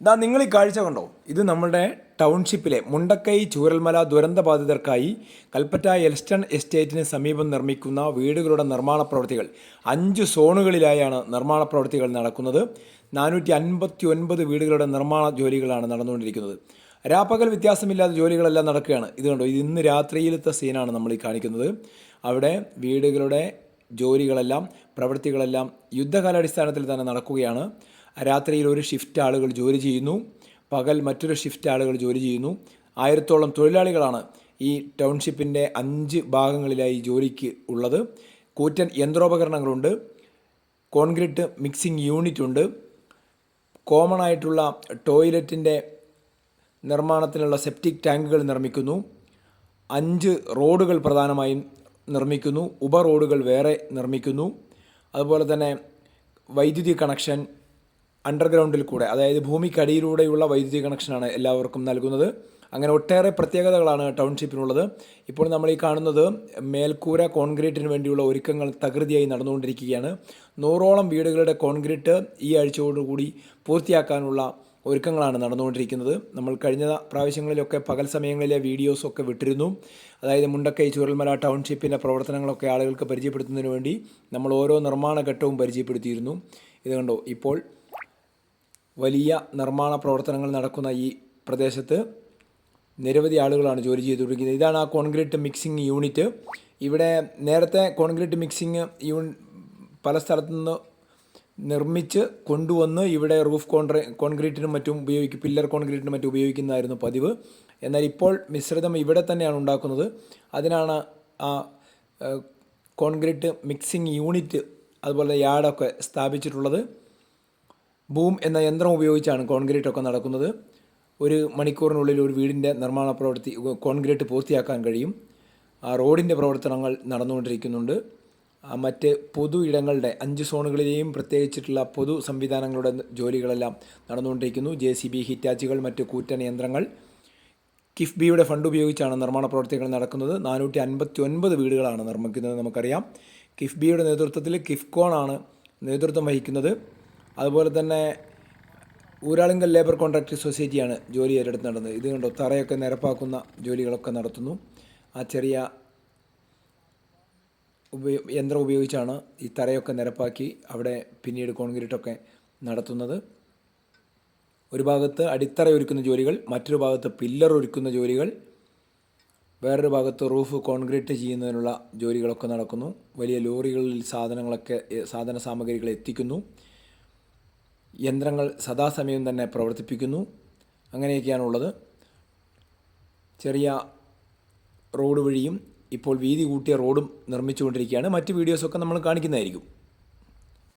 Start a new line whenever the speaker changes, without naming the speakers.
ഇതാ നിങ്ങൾ ഈ കാഴ്ച കണ്ടോ? ഇത് നമ്മുടെ ടൗൺഷിപ്പിലെ മുണ്ടക്കൈ ചൂരൽമല ദുരന്തബാധിതർക്കായി കൽപ്പറ്റ എൽസ്റ്റൺ എസ്റ്റേറ്റിന് സമീപം നിർമ്മിക്കുന്ന വീടുകളുടെ നിർമ്മാണ പ്രവൃത്തികൾ. അഞ്ച് സോണുകളിലായാണ് നിർമ്മാണ പ്രവൃത്തികൾ നടക്കുന്നത്. നാനൂറ്റി അൻപത്തി ഒൻപത് വീടുകളുടെ നിർമ്മാണ ജോലികളാണ് നടന്നുകൊണ്ടിരിക്കുന്നത്. രാപ്പകൽ വ്യത്യാസമില്ലാത്ത ജോലികളെല്ലാം നടക്കുകയാണ്. ഇത് കണ്ടോ? ഇത് ഇന്ന് രാത്രിയിലത്തെ സീനാണ് നമ്മൾ ഈ കാണിക്കുന്നത്. അവിടെ വീടുകളുടെ ജോലികളെല്ലാം പ്രവൃത്തികളെല്ലാം യുദ്ധകാലാടിസ്ഥാനത്തിൽ തന്നെ നടക്കുകയാണ്. രാത്രിയിൽ ഒരു ഷിഫ്റ്റ് ആളുകൾ ജോലി ചെയ്യുന്നു. പകൽ മറ്റൊരു ഷിഫ്റ്റ് ആളുകൾ ജോലി ചെയ്യുന്നു. ആയിരത്തോളം തൊഴിലാളികളാണ് ഈ ടൗൺഷിപ്പിന്റെ അഞ്ച് ഭാഗങ്ങളിലായി ജോലിക്ക് ഉള്ളത്. കൂറ്റൻ യന്ത്രോപകരണങ്ങളുണ്ട്. കോൺക്രീറ്റ് മിക്സിംഗ് യൂണിറ്റ് ഉണ്ട്. കോമൺ ആയിട്ടുള്ള ടോയ്ലറ്റിന്റെ നിർമ്മാണത്തിനുള്ള സെപ്റ്റിക് ടാങ്കുകൾ നിർമ്മിക്കുന്നു. അഞ്ച് റോഡുകൾ പ്രധാനമായും നിർമ്മിക്കുന്നു. ഉപ റോഡുകൾ വേറെ നിർമ്മിക്കുന്നു. അതുപോലെ തന്നെ വൈദ്യുതി കണക്ഷൻ അണ്ടർഗ്രൗണ്ടിൽ കൂടെ അതായത് ഭൂമിക്കടിയിലൂടെയുള്ള വൈദ്യുതി കണക്ഷനാണ് എല്ലാവർക്കും നൽകുന്നത്. അങ്ങനെ ഒട്ടേറെ പ്രത്യേകതകളാണ് ടൗൺഷിപ്പിനുള്ളത് ഇപ്പോൾ നമ്മൾ ഈ കാണുന്നത് മേൽക്കൂര കോൺക്രീറ്റിന് വേണ്ടിയുള്ള ഒരുക്കങ്ങൾ തകൃതിയായി നടന്നുകൊണ്ടിരിക്കുകയാണ്. നൂറോളം വീടുകളുടെ കോൺക്രീറ്റ് ഈ ആഴ്ചയോടുകൂടി പൂർത്തിയാക്കാനുള്ള ഒരുക്കങ്ങളാണ് നടന്നുകൊണ്ടിരിക്കുന്നത്. നമ്മൾ കഴിഞ്ഞ പ്രാവശ്യങ്ങളിലൊക്കെ പകൽ സമയങ്ങളിലെ വീഡിയോസൊക്കെ വിട്ടിരുന്നു. അതായത് മുണ്ടക്കൈ ചുരൽമല ടൗൺഷിപ്പിന്റെ പ്രവർത്തനങ്ങളൊക്കെ ആളുകൾക്ക് പരിചയപ്പെടുത്തുന്നതിന് വേണ്ടി നമ്മൾ ഓരോ നിർമ്മാണ ഘട്ടവും പരിചയപ്പെടുത്തിയിരുന്നു. ഇത് കണ്ടോ ഇപ്പോൾ വലിയ നിർമ്മാണ പ്രവർത്തനങ്ങൾ നടക്കുന്ന ഈ പ്രദേശത്ത് നിരവധി ആളുകളാണ് ജോലി ചെയ്തുകൊണ്ടിരിക്കുന്നത്. ഇതാണ് ആ കോൺക്രീറ്റ് മിക്സിംഗ് യൂണിറ്റ്. ഇവിടെ നേരത്തെ കോൺക്രീറ്റ് മിക്സിംഗ് യൂൺ പല സ്ഥലത്തു നിന്ന് നിർമ്മിച്ച് കൊണ്ടുവന്ന് ഇവിടെ റൂഫ് കോൺട്രേ കോൺക്രീറ്റിനും മറ്റും ഉപയോഗിക്കും പില്ലർ കോൺക്രീറ്റിനും മറ്റും ഉപയോഗിക്കുന്നതായിരുന്നു പതിവ്. എന്നാൽ ഇപ്പോൾ മിശ്രിതം ഇവിടെ തന്നെയാണ് ഉണ്ടാക്കുന്നത്. അതിനാണ് ആ കോൺക്രീറ്റ് മിക്സിംഗ് യൂണിറ്റ് അതുപോലെ യാർഡൊക്കെ സ്ഥാപിച്ചിട്ടുള്ളത്. ബൂം എന്ന യന്ത്രം ഉപയോഗിച്ചാണ് കോൺക്രീറ്റ് ഒക്കെ നടക്കുന്നത്. ഒരു മണിക്കൂറിനുള്ളിൽ ഒരു വീടിന്റെ നിർമ്മാണ പ്രവൃത്തി കോൺക്രീറ്റ് പൂർത്തിയാക്കാൻ കഴിയും. ആ റോഡിന്റെ പ്രവർത്തനങ്ങൾ നടന്നുകൊണ്ടിരിക്കുന്നുണ്ട്. മറ്റ് പൊതു ഇടങ്ങളുടെ അഞ്ച് സോണുകളിലെയും പ്രത്യേകിച്ചിട്ടുള്ള പൊതു സംവിധാനങ്ങളുടെ ജോലികളെല്ലാം നടന്നുകൊണ്ടിരിക്കുന്നു. ജെ സി ബി ഹിറ്റാച്ചുകൾ മറ്റ് കൂറ്റൻ യന്ത്രങ്ങൾ. കിഫ്ബിയുടെ ഫണ്ട് ഉപയോഗിച്ചാണ് നിർമ്മാണ പ്രവർത്തികൾ നടക്കുന്നത്. നാനൂറ്റി അൻപത്തി ഒൻപത് വീടുകളാണ് നിർമ്മിക്കുന്നത് നമുക്കറിയാം. കിഫ്ബിയുടെ നേതൃത്വത്തിൽ കിഫ്കോണാണ് നേതൃത്വം വഹിക്കുന്നത്. അതുപോലെ തന്നെ ഊരാളുങ്കൽ ലേബർ കോൺട്രാക്ട് സൊസൈറ്റിയാണ് ജോലി ഏറ്റെടുത്ത് നടന്നത്. ഇത് കണ്ടോ തറയൊക്കെ നിരപ്പാക്കുന്ന ജോലികളൊക്കെ നടത്തുന്നു. ആ ചെറിയ ഉപയോ യന്ത്രം ഉപയോഗിച്ചാണ് ഈ തറയൊക്കെ നിരപ്പാക്കി അവിടെ പിന്നീട് കോൺക്രീറ്റൊക്കെ നടത്തുന്നത്. ഒരു ഭാഗത്ത് അടിത്തറ ഒരുക്കുന്ന ജോലികൾ മറ്റൊരു ഭാഗത്ത് പില്ലർ ഒരുക്കുന്ന ജോലികൾ വേറൊരു ഭാഗത്ത് റൂഫ് കോൺക്രീറ്റ് ചെയ്യുന്നതിനുള്ള ജോലികളൊക്കെ നടക്കുന്നു. വലിയ ലോറികളിൽ സാധനങ്ങളൊക്കെ സാധന സാമഗ്രികൾ എത്തിക്കുന്നു. യന്ത്രങ്ങൾ സദാസമയം തന്നെ പ്രവർത്തിപ്പിക്കുന്നു. അങ്ങനെയൊക്കെയാണുള്ളത്. ചെറിയ റോഡ് വഴിയും ഇപ്പോൾ വീതി കൂട്ടിയ റോഡും നിർമ്മിച്ചുകൊണ്ടിരിക്കുകയാണ്. മറ്റ് വീഡിയോസൊക്കെ നമ്മൾ കാണിക്കുന്നതായിരിക്കും.